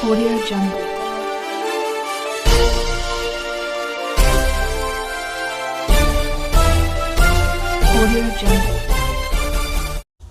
Audio Jungle. Audio Jungle.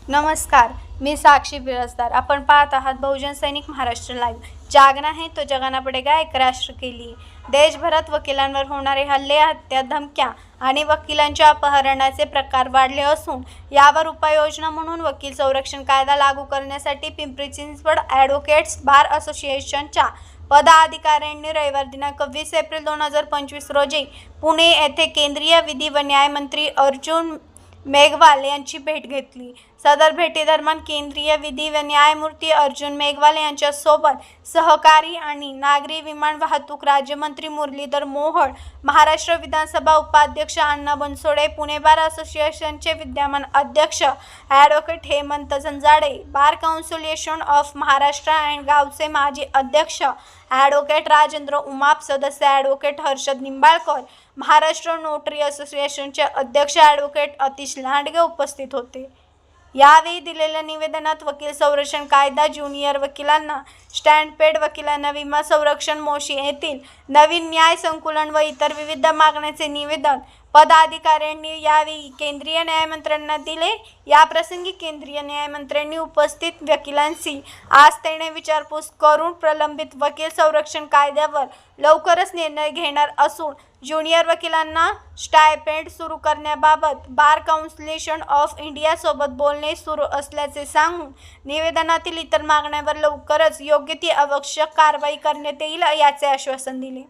नमस्कार मी साक्षी बिरजदार आपण पाहत आहात बहुजन सैनिक महाराष्ट्र लाईव्ह जागना है तो जगाना पडेगा एक राष्ट्र केली. देशभरात वकिलांवर होणारे हल्ले हत्या धमक्या आणि वकिलांच्या अपहरणाचे प्रकार वाढले असून यावर उपाययोजना म्हणून वकील संरक्षण कायदा लागू करण्यासाठी पिंपरी चिंचवड ॲडव्होकेट्स बार असोसिएशनच्या पदाधिकाऱ्यांनी रविवार दिनांक वीस एप्रिल दोन हजार पंचवीस रोजी पुणे येथे केंद्रीय विधी व न्यायमंत्री अर्जुन मेघवाल यांची भेट घेतली. सदर भेटीदरम्यान केंद्रीय विधी व न्यायमूर्ती अर्जुन मेघवाल यांच्यासोबत सहकारी आणि नागरी विमान वाहतूक राज्यमंत्री मुरलीधर मोहोळ महाराष्ट्र विधानसभा उपाध्यक्ष अण्णा बनसोडे पुणे बार असोसिएशनचे विद्यमान अध्यक्ष advocate Hemant Zanjade bar council of Maharashtra and गावचे माजी अध्यक्ष ॲडव्होकेट राजेंद्र उमाप सदस्य ॲडव्होकेट हर्षद निंबाळकर महाराष्ट्र नोटरी असोसिएशनचे अध्यक्ष ॲडव्होकेट अतिश लांडगे उपस्थित होते. यावेळी दिलेल्या निवेदनात वकील संरक्षण कायदा ज्युनियर वकिलांना स्टँडपेड वकिलांना विमा संरक्षण मोशी येथील नवीन न्याय संकुलन व इतर विविध मागण्याचे निवेदन पदाधिकाऱ्यांनी यावेळी केंद्रीय न्यायमंत्र्यांना दिले. याप्रसंगी केंद्रीय न्यायमंत्र्यांनी उपस्थित वकिलांशी आस्थेने विचारपूस करून प्रलंबित वकील संरक्षण कायद्यावर लवकरच निर्णय घेणार असून ज्युनियर वकिलांना स्टायपेंड सुरू करण्याबाबत बार काउन्सिलेशन ऑफ इंडियासोबत बोलणे सुरू असल्याचे सांगून निवेदनातील इतर मागण्यांवर लवकरच योग्य ती आवश्यक कारवाई करण्यात येईल याचे आश्वासन दिले.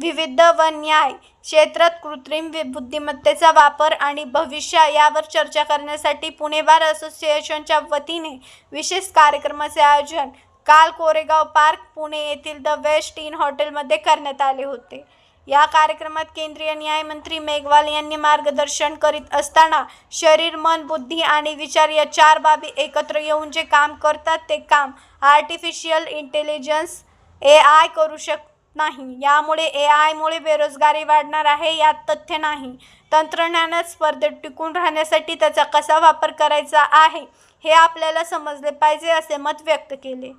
विविध व न्याय क्षेत्रात कृत्रिम वि- बुद्धिमत्तेचा वापर आणि भविष्य यावर चर्चा करण्यासाठी पुणे बार असोसिएशनच्या वतीने विशेष कार्यक्रमाचे आयोजन काल कोरेगाव पार्क पुणे येथील द वेस्ट इन हॉटेलमध्ये करण्यात आले होते. या कार्यक्रमात केंद्रीय न्यायमंत्री मेघवाल यांनी मार्गदर्शन करीत असताना शरीर मन बुद्धी आणि विचार या चार बाबी एकत्र येऊन जे काम करतात ते काम आर्टिफिशियल इंटेलिजन्स ए आय करू शकत नाही. यामुळे ए आयमुळे बेरोजगारी वाढणार आहे यात तथ्य नाही. तंत्रज्ञानात स्पर्धेत टिकून राहण्यासाठी त्याचा कसा वापर करायचा आहे हे आपल्याला समजले पाहिजे असे मत व्यक्त केले.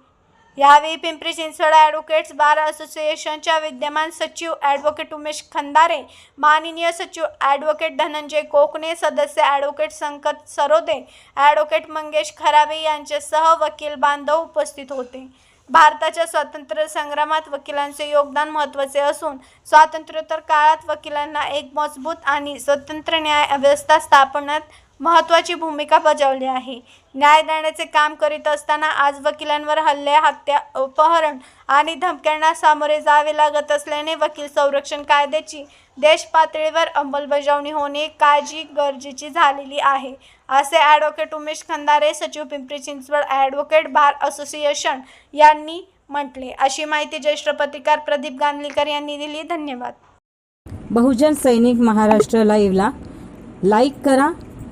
यावेळी पिंपरी चिंचवड ॲडव्होकेट्स बार असोसिएशनच्या विद्यमान सचिव ॲडव्होकेट उमेश खंदारे माननीय सचिव ॲडव्होकेट धनंजय कोकणे सदस्य ॲडव्होकेट संकट सरोदे ॲडव्होकेट मंगेश खराबे यांच्यासह वकील बांधव उपस्थित होते. भारताच्या स्वातंत्र्य संग्रामात वकिलांचे योगदान महत्त्वाचे असून स्वातंत्र्योत्तर काळात वकिलांना एक मजबूत आणि स्वतंत्र न्याय व्यवस्था स्थापण्यात महत्त्वाची भूमिका बजावली आहे. न्याय देण्याचे काम करीत असताना आज वकिलांवर हल्ले हत्या अपहरण आणि धमक्यांना सामोरे जावे लागत असल्याने वकील संरक्षण कायद्याची देश पातळीवर अंमलबजावणी होणे काळजी गरजेची झालेली आहे. असे ॲडव्होकेट उमेश खंदारे सचिव Pimpri Chinchwad advocate bar association यांनी म्हटले. अशी माहिती ज्येष्ठ पत्रकार प्रदीप गांधलीकर यांनी दिली. धन्यवाद. बहुजन सैनिक महाराष्ट्र लाईव्हला लाईक करा